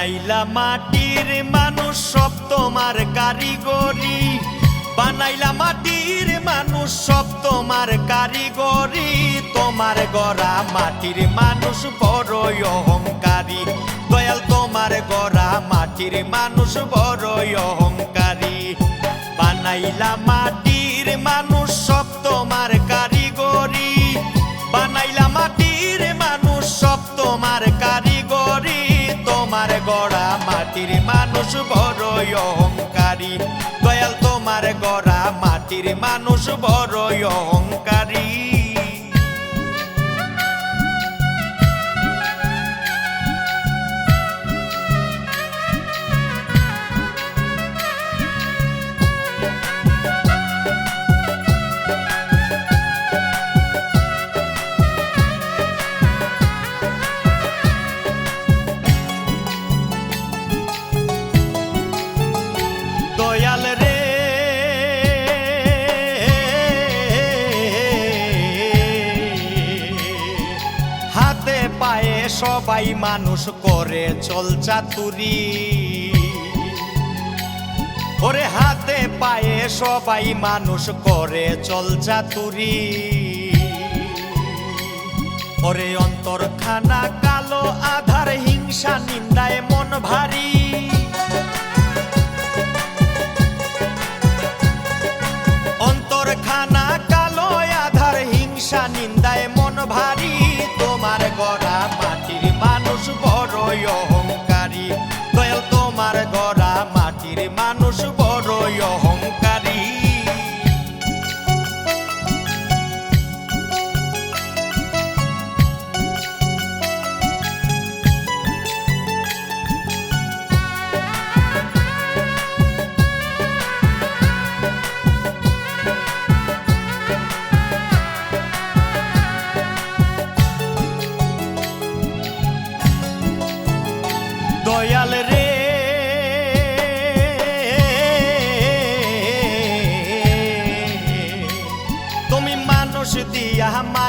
বানাইলা মাটির মানুষ সব তোমার কারিগরি। বানাইলা মাটির মানুষ সব তোমার কারিগরি। তোমার গড়া মাটির মানুষ বড়ই অহংকারী। দয়াল, তোমার গড়া মাটির মানুষ বড়ই অহংকারী। বানাইলা মাটির মানুষ তোমার গড়া মাটির মানুষ বড়ই অহংকারী। দয়াল তোমার গড়া মাটির মানুষ বড়ই অহংকারী। সবাই মানুষ করে, চল চাতুরি। ওরে হাতে পায়ে সবাই মানুষ করে, চল চাতুরি। ওরে অন্তর খানা কালো, আধার হিংসা, নিন্দায়, মন ভারী। মানুষ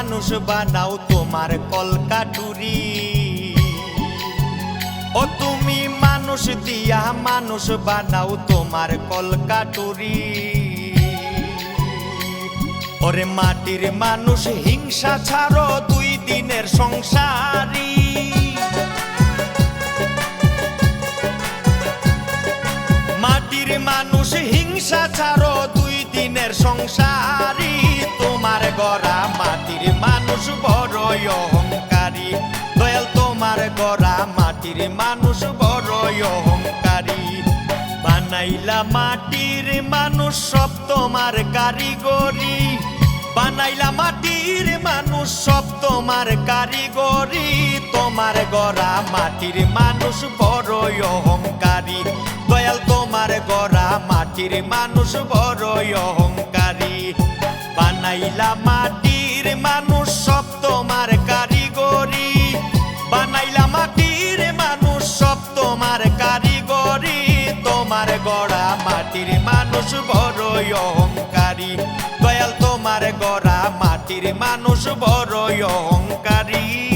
মানুষ বানাও তোমার কলকাটুরি। ও তুমি মানুষ দিয়া মানুষ বানাও তোমার কলকাটুরি। ওরে মাটির মানুষ, হিংসা ছাড়ো দুই দিনের সংসারী। মাটির মানুষ, হিংসা ছাড়ো দুই দিনের সংসারী। মানুষ বড়ই অহংকারী। দয়াল তোমার গড়া মাটির মানুষ বড়ই অহংকারী। বানাইলা মাটির মানুষ সব তোমার কারিগরি। বানাইলা মাটির মানুষ সব তোমার কারিগরি। তোমার গড়া মাটির মানুষ বড়ই অহংকারী। দয়াল তোমার গড়া মাটির মানুষ বড়ই অহংকারী। বানাইলা মাটির মানুষ তোমার কারিগরি। বানাইলা মাটির মানুষ সব তোমার কারিগরি। তোমার গড়া মাটির মানুষ বড়ই অহংকারী। দয়াল তোমার গড়া মাটির মানুষ বড়ই অহংকারী।